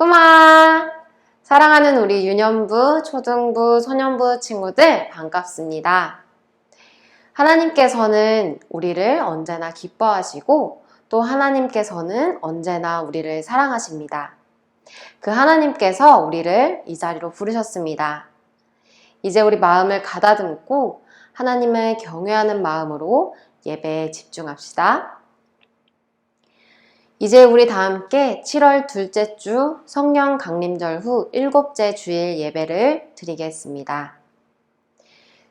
꼬마! 사랑하는 우리 유년부, 초등부, 소년부 친구들 반갑습니다. 하나님께서는 우리를 언제나 기뻐하시고 또 하나님께서는 언제나 우리를 사랑하십니다. 그 하나님께서 우리를 이 자리로 부르셨습니다. 이제 우리 마음을 가다듬고 하나님을 경외하는 마음으로 예배에 집중합시다. 이제 우리 다 함께 7월 둘째 주 성령 강림절 후 일곱째 주일 예배를 드리겠습니다.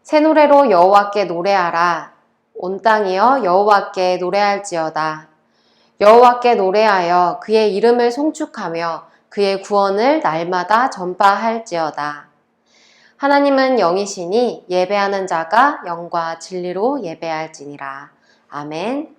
새 노래로 여호와께 노래하라. 온 땅이여 여호와께 노래할지어다. 여호와께 노래하여 그의 이름을 송축하며 그의 구원을 날마다 전파할지어다. 하나님은 영이시니 예배하는 자가 영과 진리로 예배할지니라. 아멘.